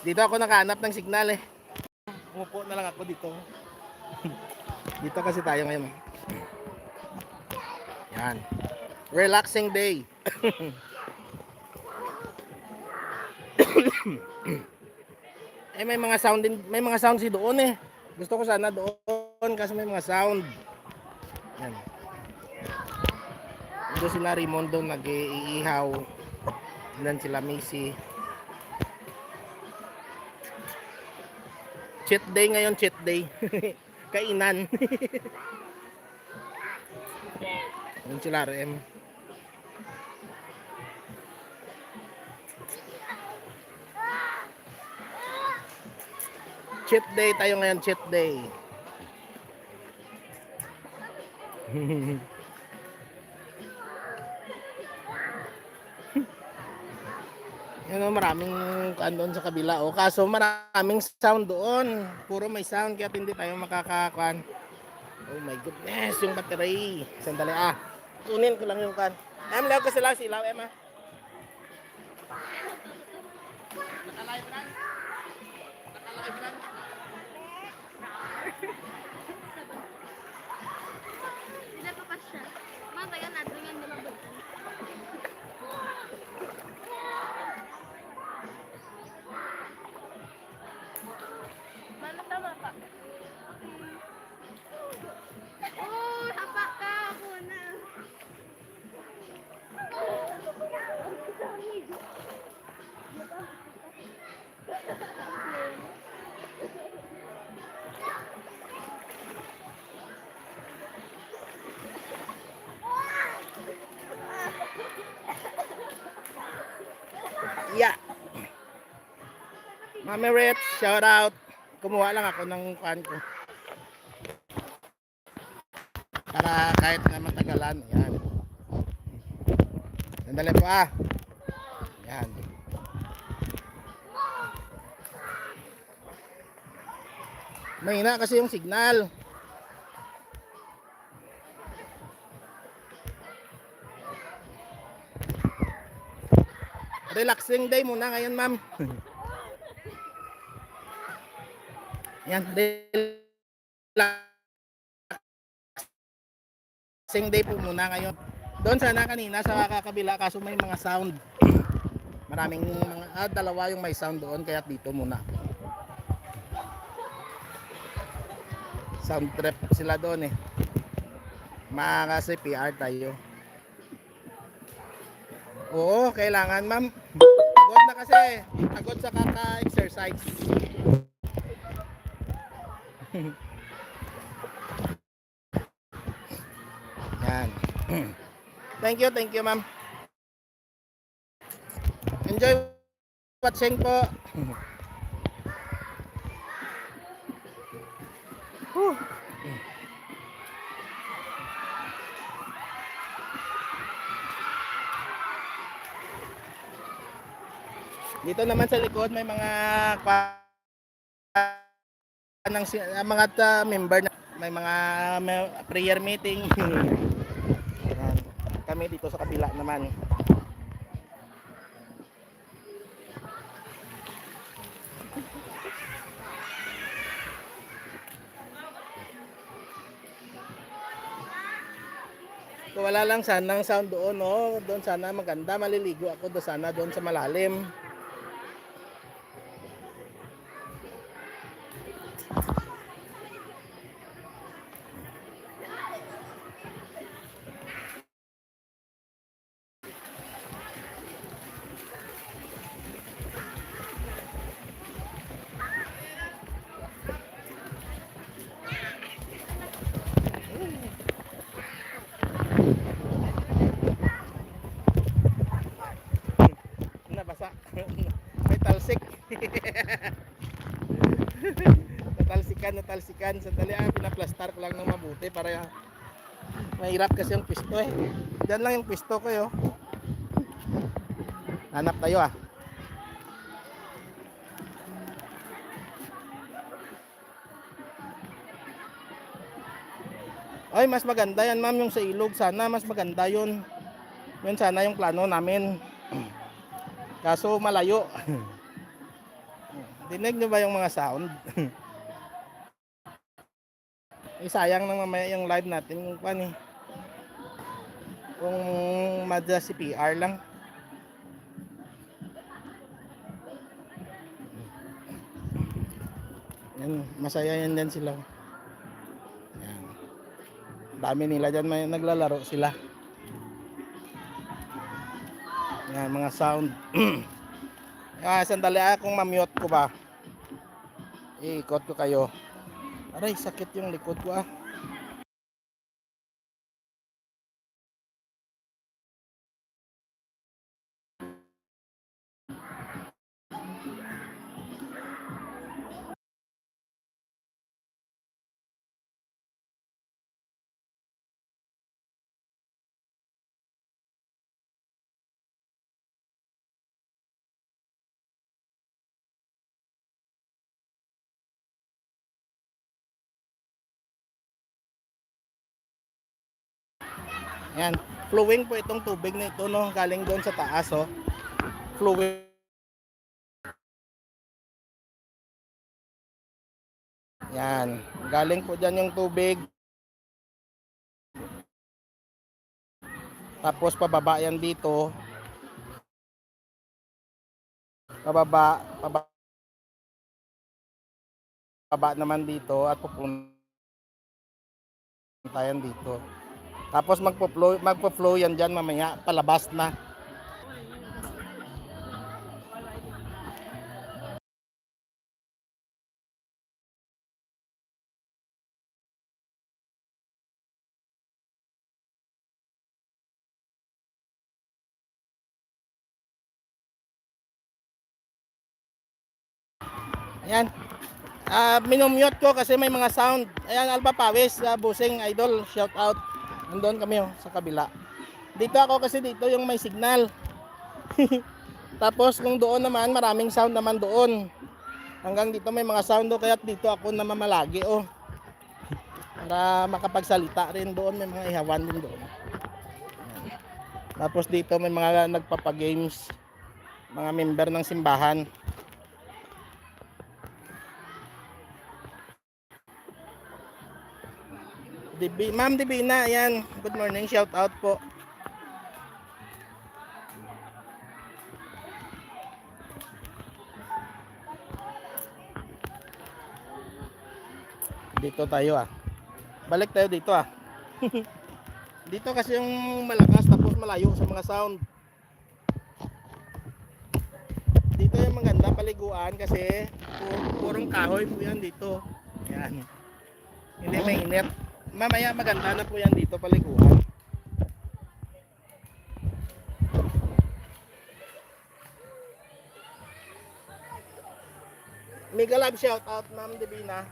Dito ako nakahanap ng signal eh. Umupo na lang ako dito. dito kasi tayo ngayon. eh. Yan. Relaxing day. eh may mga sound din, may mga sound si doon eh. Gusto ko sana doon kasi may mga sound. Yan. Doon sila Raymond doon nag-iihaw. Dan sila Macy. Cheat day ngayon, cheat day. Kainan. Yan sila RM. Cheat day tayo ngayon, cheat day. Yan o, maraming kuan doon sa kabila. O, kaso maraming sound doon. Puro may sound kaya hindi tayo makakakuan. Oh my goodness, yung battery. Sandali ah. Kunin ko lang yung kan. Em, leo kasi lang si ilaw, Emma. Nakalive lang. Nakalive lang. Sila pa pa siya. Mamaya na, doon yan nila doon. Mama, tama pa. Oh, tapa ka ako na. Yeah. Mami Rich, shout out. Kumuha lang ako ng kuan ko. Para kahit na matagalan, yan. Sandali po ah. Yan. Mahina kasi yung signal. Relaxing day muna ngayon, ma'am. Yan, relaxing day po muna ngayon. Doon sana kanina sa kakabila kaso may mga sound. Maraming mga ah, dalawa yung may sound doon kaya dito muna. Sound trip sila doon eh. Mga kasi PR tayo. Oo, kailangan ma'am. Pagod na kasi. Pagod sa kaka-exercise. Yan. Thank you, thank you ma'am. Enjoy watching po. Dito naman sa likod may mga ng ah, mga ta- member na may mga may- prayer meeting. Kami dito sa kabila naman. So, wala lang sanang sound doon, no? Doon sana maganda, maliligo ako doon sana doon sa malalim. Natalsikan. Sandali ah, pinaplastar ko lang ng mabuti para mahirap kasi yung pisto eh. Diyan lang yung pisto ko yo. Hanap tayo ah. Ay, mas maganda yan ma'am yung sa ilog. Sana mas maganda yun. Yun sana yung plano namin. Kaso malayo. Dinig nyo ba yung mga sound? eh, sayang nang mamaya yung live natin kung pan eh. Kung madya si PR lang. Yan, masaya yan din sila. Yan. Dami nila dyan may naglalaro sila. Yan, mga sound. ah, sandali akong mamute ko ba. Iikot ko kayo. Aray, sakit yung likod ko ah. Yan. Flowing po itong tubig na ito, no? Galing doon sa taas, oh. Flowing. Yan. Galing po dyan yung tubig. Tapos pababa yan dito. Pababa, pababa. Pababa naman dito at pupunta yan dito. Tapos magpo-flow, magpo-flow yan diyan mamaya palabas na. Ayan. Ah, minumute ko kasi may mga sound. Ayan, Alba Pawis, uh, Busing Idol, shout out. Nandun kami oh, sa kabila. Dito ako kasi dito yung may signal. Tapos kung doon naman, maraming sound naman doon. Hanggang dito may mga sound do, kaya dito ako namamalagi oh. Para makapagsalita rin doon, may mga ihawan din doon. Tapos dito may mga nagpapagames, mga member ng simbahan. Dibi, Ma'am Divina, ayan. Good morning, shout out po. Dito tayo ah. Balik tayo dito ah. dito kasi yung malakas tapos malayo sa mga sound. Dito yung maganda paliguan kasi pu- purong kahoy po yan dito. Yan. Hindi mainit. Mamaya maganda na po yan dito paliguan. Mega love shout out Ma'am Divina.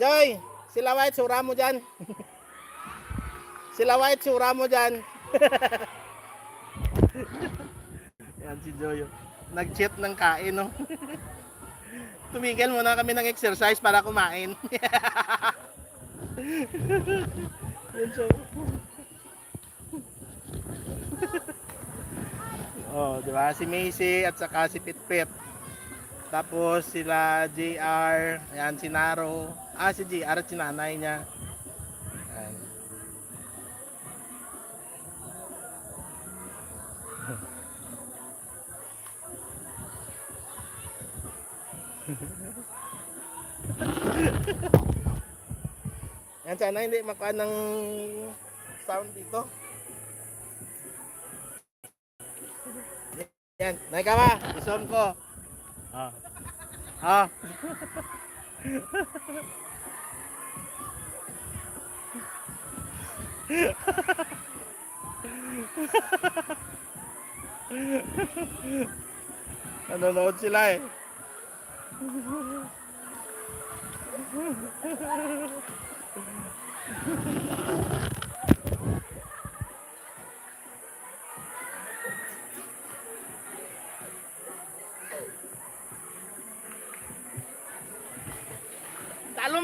Joy, sila White, sura mo dyan. sila White, sura mo dyan. Yan si Joy. oh. Nag-cheat ng kain, no? Tumigil muna kami ng exercise para kumain. Yan siya. oh, di ba? Si Macy at saka si Pitpit. Tapos sila JR, ayan si Naro. Ah, si JR at si nanay niya. Yan sana hindi makuha ng sound dito. Yan, naik ka ba? Isom ko. Ah. Ah. Nanonood sila eh. Talom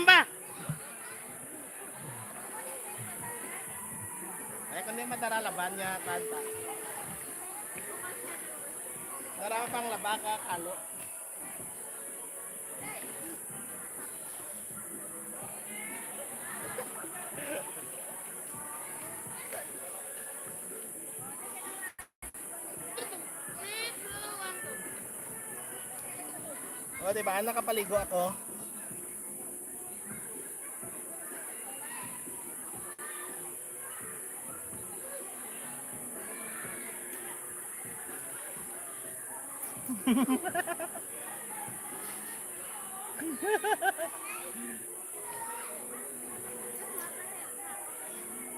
ba? Ay, kundi madara laban niya, kanta. Darama pang labaka, kalo. Ba? Nakapaligo ako.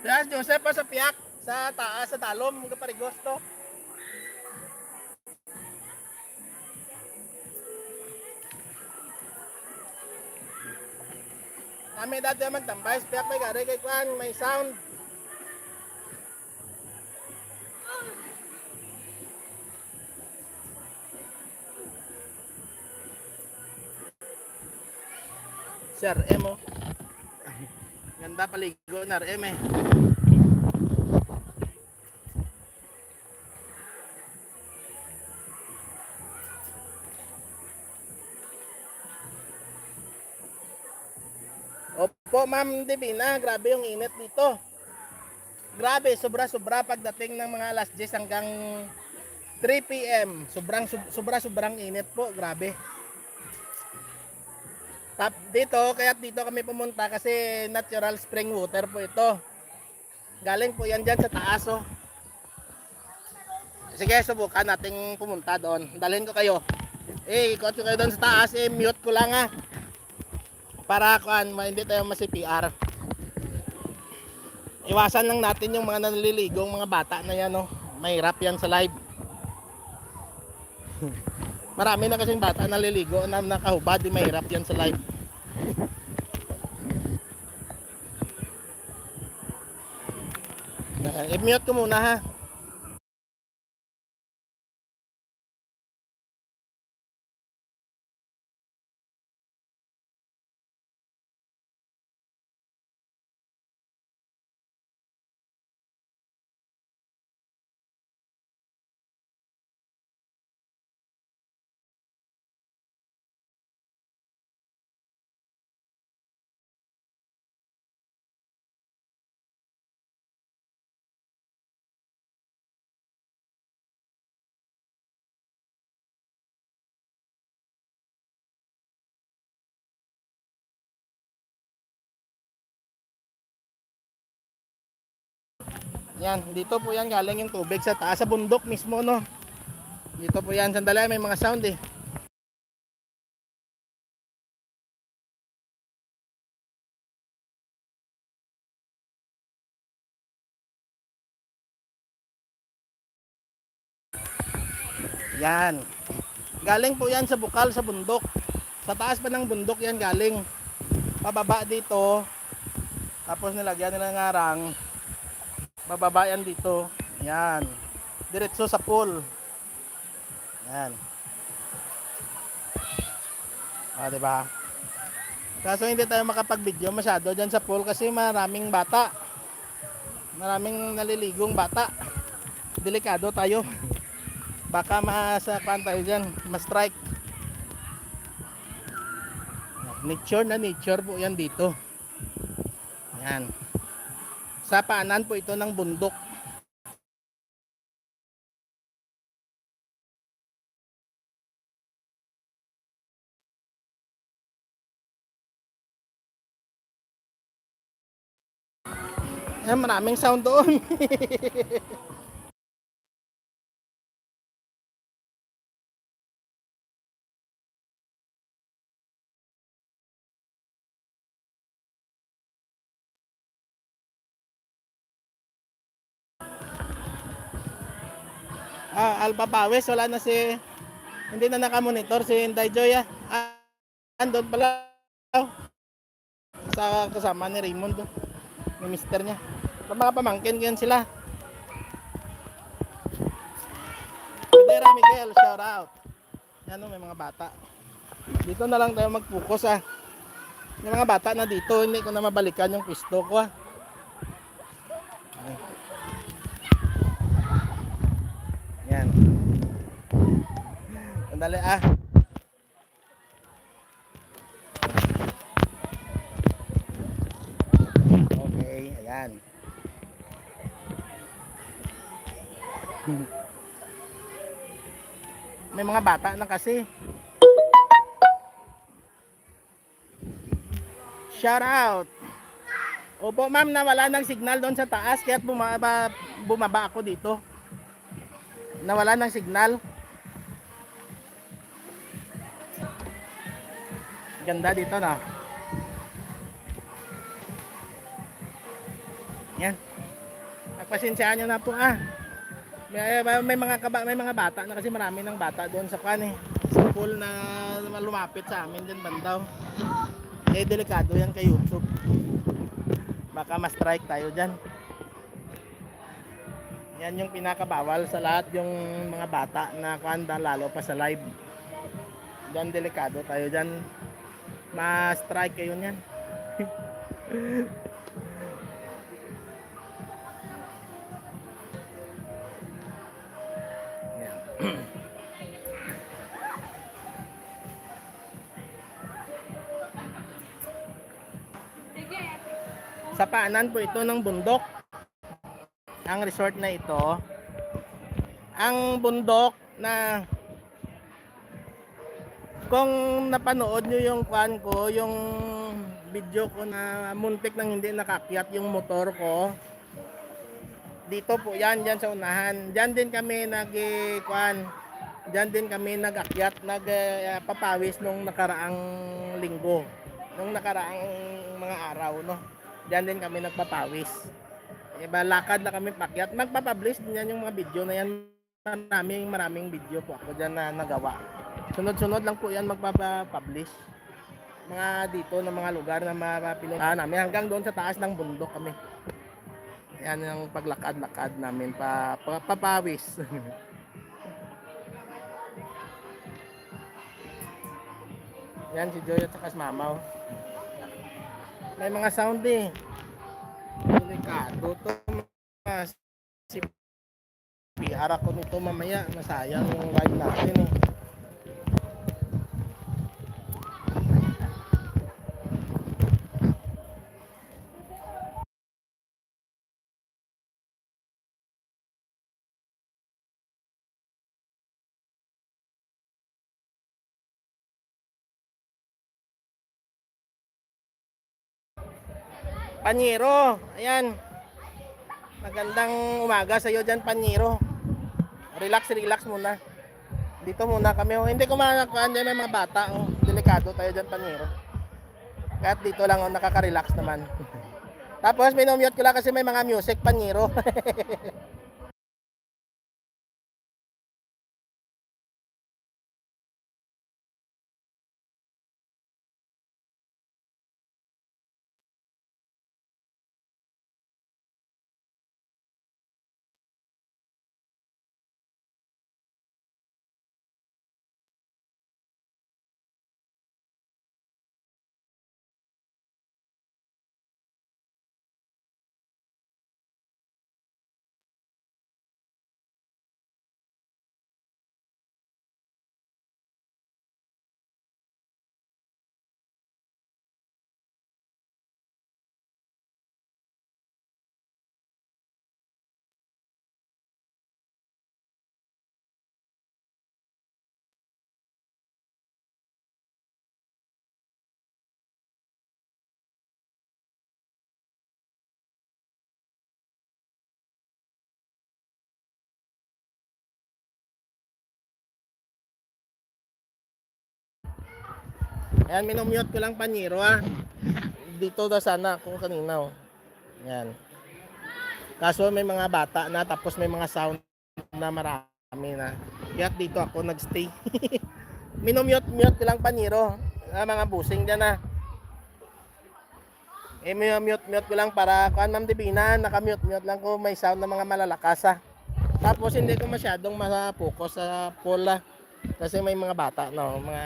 Yes, Joseph pa sa piyak sa taas sa talom mga Kami dati magtambay, piyak may gari kay Kwan, may sound. Sir Emo. Ganda paligo na RM eh. Ma'am Divina, grabe yung init dito. Grabe, sobra-sobra pagdating ng mga alas 10 hanggang 3 p.m. Sobrang sobra-sobrang init po, grabe. Tap dito, kaya dito kami pumunta kasi natural spring water po ito. Galing po yan dyan sa taas oh. Sige, subukan nating pumunta doon. Dalhin ko kayo. Eh, ikot ko kayo doon sa taas. Eh, mute ko lang ha. Para kuan, hindi tayo masi-PR. Iwasan lang natin yung mga naliligong mga bata na yan oh. Mahirap yan sa live. Marami na kasing bata naliligo na nakahubad, mahirap yan sa live. Ah, I-mute ko muna ha. Yan, dito po yan galing yung tubig sa taas sa bundok mismo no. Dito po yan, sandali may mga sound eh. Yan. Galing po yan sa bukal sa bundok. Sa taas pa ng bundok yan galing. Pababa dito. Tapos nilagyan nila ng arang bababa yan dito. Yan. Diretso sa pool. Yan. Ah, di ba? Kaso hindi tayo makapag-video masyado diyan sa pool kasi maraming bata. Maraming naliligong bata. Delikado tayo. Baka masapan tayo diyan, ma-strike. Nature na nature po yan dito. Yan. Sa paanan po ito ng bundok. Yan, maraming sound doon. Ah, Alpha Pawes, wala na si hindi na nakamonitor si Inday Joy ah. ah andun pala sa kasama ni Raymond oh. ni mister niya. Mga pamangkin yan sila. Pidera Miguel, shout out. Yan oh, may mga bata. Dito na lang tayo mag-focus ah. Yung mga bata na dito, hindi ko na mabalikan yung pisto ko ah. Sandali ah. Okay, ayan. May mga bata na kasi. Shout out. Opo ma'am, nawala ng signal doon sa taas kaya bumaba, bumaba ako dito. Nawala ng signal. Ganda dito na. Yan. Pagpasensyaan nyo na po ah. May, may, may mga kaba, may mga bata na kasi marami ng bata doon sa kan eh. Sa pool na lumapit sa amin din bandaw. Eh delikado yan kay YouTube. Baka ma-strike tayo diyan. Yan yung pinakabawal sa lahat yung mga bata na kanda lalo pa sa live. Diyan delikado tayo diyan. Ma-strike kayo niyan. Yan. Sa paanan po ito ng bundok. Ang resort na ito. Ang bundok na kung napanood nyo yung kwan ko, yung video ko na muntik nang hindi nakakyat yung motor ko. Dito po yan, dyan sa unahan. Dyan din kami nag kwan. Dyan din kami nag-akyat, nagpapawis nung nakaraang linggo. Nung nakaraang mga araw, no. Diyan din kami nagpapawis. Iba lakad na kami pakyat. Magpapublish din yan yung mga video na yan. Maraming maraming video po ako diyan na nagawa. Sunod-sunod lang po yan magpapublish. Mga dito na mga lugar na mapinuntahan namin hanggang doon sa taas ng bundok kami. Yan yung paglakad-lakad namin pa, pa papawis. Yan si Joy at saka si Mamaw. May mga sound eh. Delikado to. Mas si PR ako nito mamaya. Masayang yung live natin eh. Panyero. Ayan. Magandang umaga sa iyo dyan, Panyero. Relax, relax muna. Dito muna kami. Oh, hindi ko makakuan dyan may mga bata. Oh. Delikado tayo dyan, Panyero. Kahit dito lang oh, nakaka-relax naman. Tapos minumute ko lang kasi may mga music, Panyero. Ayan, minumute ko lang Panyero ah. Dito daw sana ako kanina oh. Ayan. Kaso may mga bata na tapos may mga sound na marami na. Kaya dito ako nagstay. minumute mute ko lang Panyero. Ah, mga busing dyan ah. Eh, mute mute ko lang para kuan Ma'am Divina, naka-mute mute lang ko may sound ng mga malalakas ah. Tapos hindi ko masyadong ma-focus sa pool ah. Kasi may mga bata no, mga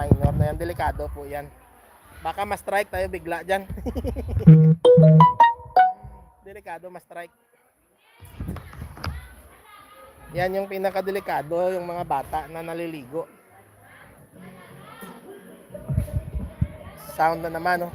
minor na yan, delikado po yan. Baka ma-strike tayo bigla dyan. delikado ma-strike. Yan yung pinakadelikado, yung mga bata na naliligo. Sound na naman, oh.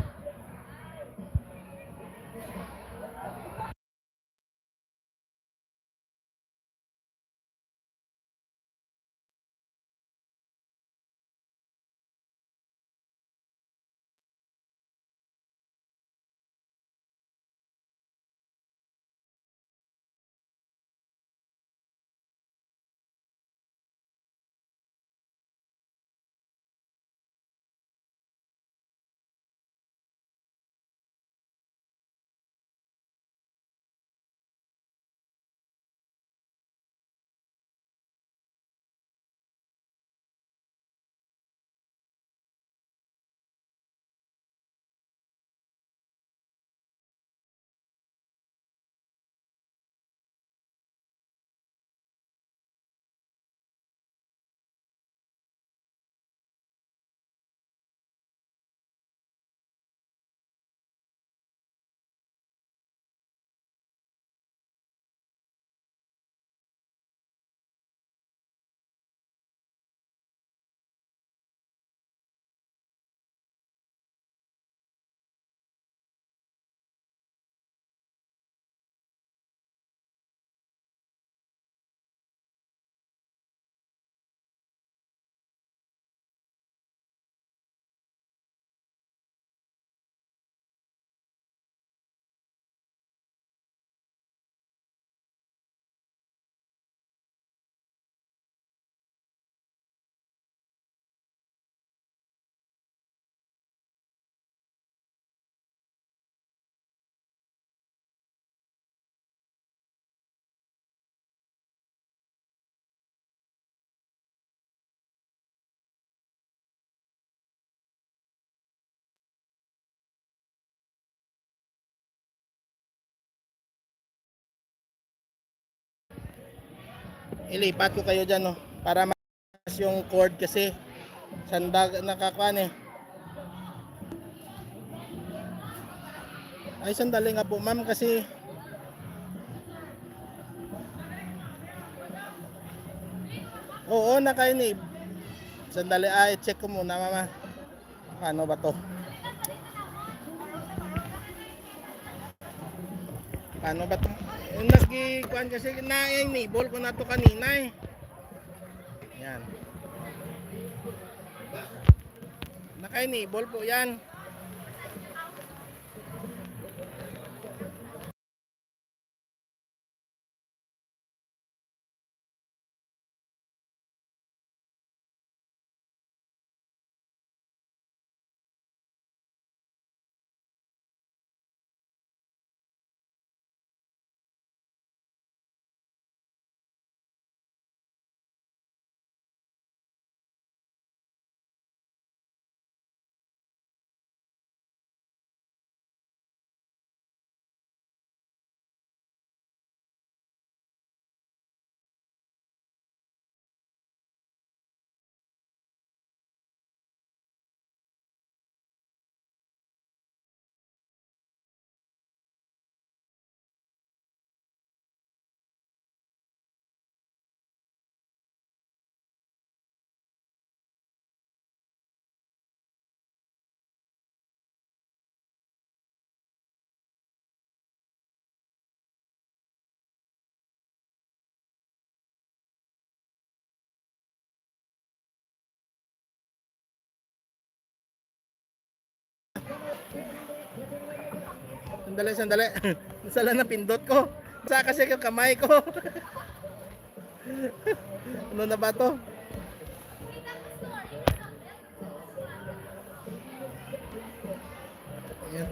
Ilipat ko kayo dyan, no? Para mas yung cord kasi sandag nakakuan eh. Ay, sandali nga po, ma'am, kasi Oo, naka-enable. Sandali, ay, check ko muna, mama. Paano ba to? Paano ba to? Yung nag-kuhan kasi na-enable ko na to kanina eh. Yan. Naka-enable po yan. Sandali, sandali. Nasala na pindot ko. Sa kasi yung kamay ko. ano na ba to? Ayan.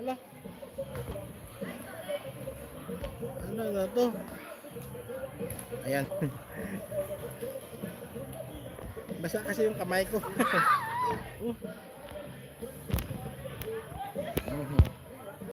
Hala. Ano na to? Ayan. Basa kasi yung kamay ko. uh. Uh.